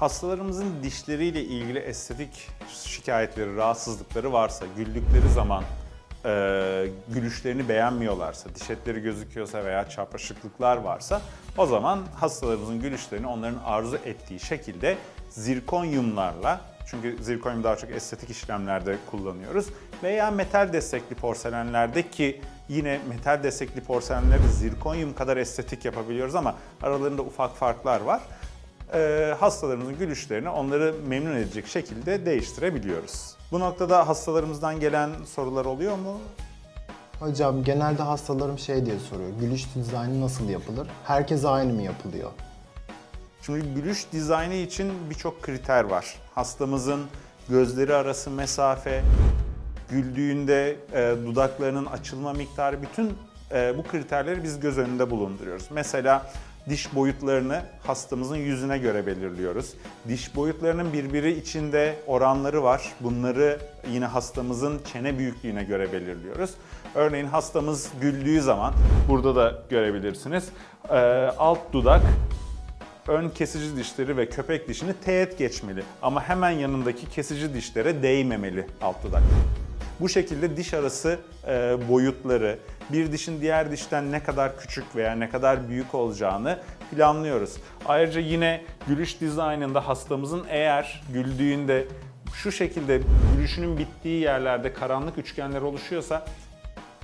Hastalarımızın dişleriyle ilgili estetik şikayetleri, rahatsızlıkları varsa, güldükleri zaman e, gülüşlerini beğenmiyorlarsa, diş etleri gözüküyorsa veya çapraşıklıklar varsa o zaman hastalarımızın gülüşlerini onların arzu ettiği şekilde zirkonyumlarla çünkü zirkonyum daha çok estetik işlemlerde kullanıyoruz. Veya metal destekli porselenlerde ki yine metal destekli porselenleri zirkonyum kadar estetik yapabiliyoruz ama aralarında ufak farklar var. Ee, hastalarımızın gülüşlerini onları memnun edecek şekilde değiştirebiliyoruz. Bu noktada hastalarımızdan gelen sorular oluyor mu? Hocam genelde hastalarım şey diye soruyor. Gülüş dizaynı nasıl yapılır? Herkese aynı mı yapılıyor? Şimdi gülüş dizaynı için birçok kriter var. Hastamızın gözleri arası mesafe, güldüğünde e, dudaklarının açılma miktarı bütün e, bu kriterleri biz göz önünde bulunduruyoruz. Mesela diş boyutlarını hastamızın yüzüne göre belirliyoruz. Diş boyutlarının birbiri içinde oranları var. Bunları yine hastamızın çene büyüklüğüne göre belirliyoruz. Örneğin hastamız güldüğü zaman burada da görebilirsiniz. e, alt dudak ön kesici dişleri ve köpek dişini teğet geçmeli. Ama hemen yanındaki kesici dişlere değmemeli alt dudak. Bu şekilde diş arası e, boyutları, bir dişin diğer dişten ne kadar küçük veya ne kadar büyük olacağını planlıyoruz. Ayrıca yine gülüş dizaynında hastamızın eğer güldüğünde şu şekilde gülüşünün bittiği yerlerde karanlık üçgenler oluşuyorsa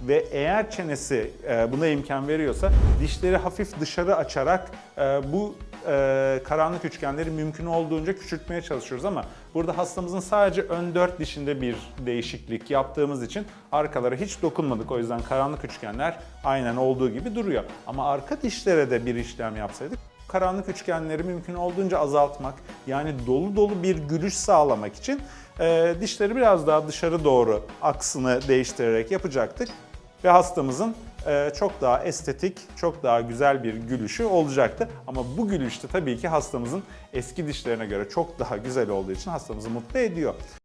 ve eğer çenesi e, buna imkan veriyorsa dişleri hafif dışarı açarak e, bu e, karanlık üçgenleri mümkün olduğunca küçültmeye çalışıyoruz ama burada hastamızın sadece ön dört dişinde bir değişiklik yaptığımız için arkalara hiç dokunmadık. O yüzden karanlık üçgenler aynen olduğu gibi duruyor. Ama arka dişlere de bir işlem yapsaydık karanlık üçgenleri mümkün olduğunca azaltmak yani dolu dolu bir gülüş sağlamak için e, dişleri biraz daha dışarı doğru aksını değiştirerek yapacaktık ve hastamızın çok daha estetik, çok daha güzel bir gülüşü olacaktı. Ama bu gülüş de tabii ki hastamızın eski dişlerine göre çok daha güzel olduğu için hastamızı mutlu ediyor.